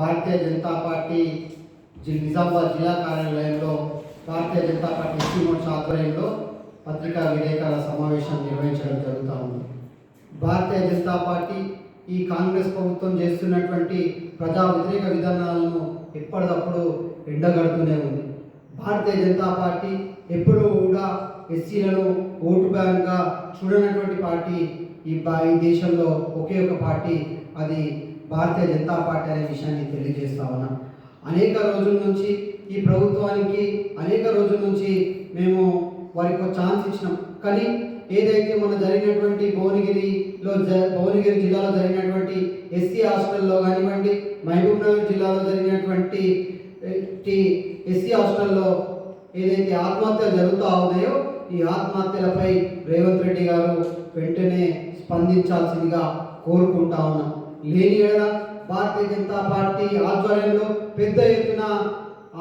భారతీయ Janata Party జి- నిజామాబాద్ జిల్లా కార్యాలయంలో భారతీయ జనతా పార్టీ ఎస్సీ మోర్చా ఆధ్వర్యంలో పత్రికా విలేకరుల సమావేశం నిర్వహించడం జరుగుతూ ఉంది. భారతీయ జనతా పార్టీ ఈ కాంగ్రెస్ ప్రభుత్వం చేస్తున్నటువంటి ప్రజా వ్యతిరేక విధానాలను ఎప్పటికప్పుడు ఎండగడుతూనే ఉంది. భారతీయ జనతా పార్టీ ఎప్పుడూ కూడా ఎస్సీలను ఓటు బ్యాంక్గా చూడనటువంటి పార్టీ ఈ ఈ దేశంలో ఒకే ఒక పార్టీ. అది భారతీయ జనతా పార్టీ అనే విషయాన్ని తెలియజేస్తా ఉన్నాం. అనేక రోజుల నుంచి ఈ ప్రభుత్వానికి అనేక రోజుల నుంచి మేము వారికి ఒక ఛాన్స్ ఇచ్చినాం. కానీ ఏదైతే మన జరిగినటువంటి భువనగిరిలో జ భువనగిరి జిల్లాలో జరిగినటువంటి ఎస్సీ హాస్టల్లో కానివ్వండి మహబూబ్ నగర్ జిల్లాలో జరిగినటువంటి ఎస్సీ హాస్టల్లో ఏదైతే ఆత్మహత్యలు జరుగుతూ ఉన్నాయో ఈ ఆత్మహత్యలపై రేవంత్ రెడ్డి గారు వెంటనే స్పందించాల్సిందిగా కోరుకుంటా ఉన్నాం. లేని వేళ భారతీయ జనతా పార్టీ ఆధ్వర్యంలో పెద్ద ఎత్తున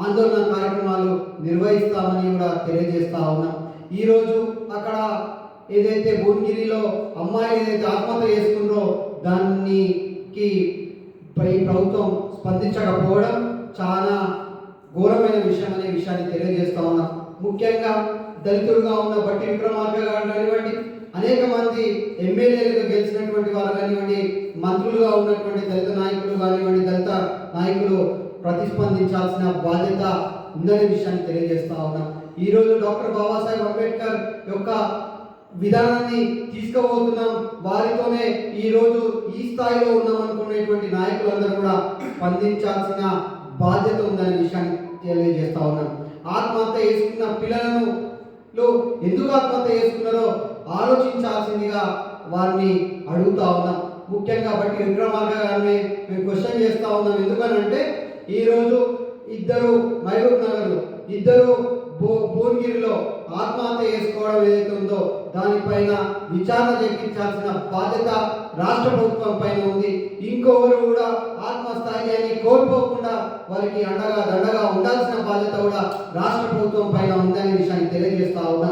ఆందోళన కార్యక్రమాలు నిర్వహిస్తామని కూడా తెలియజేస్తా ఉన్నాం. ఈరోజు అక్కడ ఏదైతే భువనగిరిలో అమ్మాయి ఏదైతే ఆత్మహత్య చేసుకుందో దానికి పై ప్రభుత్వం స్పందించకపోవడం చాలా ఘోరమైన విషయం అనే విషయాన్ని తెలియజేస్తా ఉన్నాం. ముఖ్యంగా దళితులుగా ఉన్న బట్టి విక్రమార్క గారు కానివ్వండి అనేక మంది ఎమ్మెల్యేలుగా గెలిచినటువంటి వారు కానివ్వండి మంత్రులుగా ఉన్నటువంటి దళిత నాయకులు కానివ్వండి దళిత నాయకులు ప్రతిస్పందించాల్సిన బాధ్యత ఉందనే విషయాన్ని తెలియజేస్తా ఉన్నాం. ఈరోజు డాక్టర్ బాబాసాహెబ్ అంబేద్కర్ యొక్క విధానాన్ని తీసుకుపోతున్నాం. వారితోనే ఈరోజు ఈ స్థాయిలో ఉన్నాం అనుకునేటువంటి నాయకులందరూ కూడా స్పందించాల్సిన బాధ్యత ఉందనే విషయాన్ని తెలియజేస్తా ఉన్నాం. ఆత్మహత్య చేసుకున్న పిల్లలను ఎందుకు ఆత్మహత్య చేసుకున్నారో ఆలోచించాల్సిందిగా వారిని అడుగుతా ఉన్నాం. ముఖ్యంగా బట్టి విక్రమార్క గారిని మేము క్వశ్చన్ చేస్తూ ఉన్నాం. ఎందుకనంటే ఈరోజు ఇద్దరు మహబూబ్ నగర్లో ఇద్దరు భూ భువనగిరిలో ఆత్మహత్య చేసుకోవడం ఏదైతే ఉందో దానిపైన విచారణ చేపించాల్సిన బాధ్యత రాష్ట్ర ప్రభుత్వం పైన ఉంది. ఇంకొకరు కూడా ఆత్మస్థైర్యాన్ని కోల్పోకుండా వారికి అండగా దండగా ఉండాల్సిన బాధ్యత కూడా రాష్ట్ర ప్రభుత్వం పైన ఉందనే విషయాన్ని తెలియజేస్తా ఉన్నా.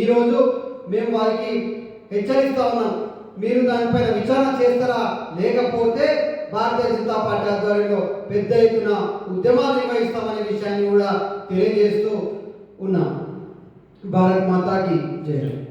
ఈరోజు మేము వారికి హెచ్చరిస్తా ఉన్నాం. మీరు దానిపైన విచారణ చేస్తారా? లేకపోతే భారతీయ జనతా పార్టీ ఆధ్వర్యంలో పెద్ద ఎత్తున ఉద్యమాలు నిర్వహిస్తామనే విషయాన్ని కూడా తెలియజేస్తూ ఉన్నాం. భారత్ మాతాకి జయ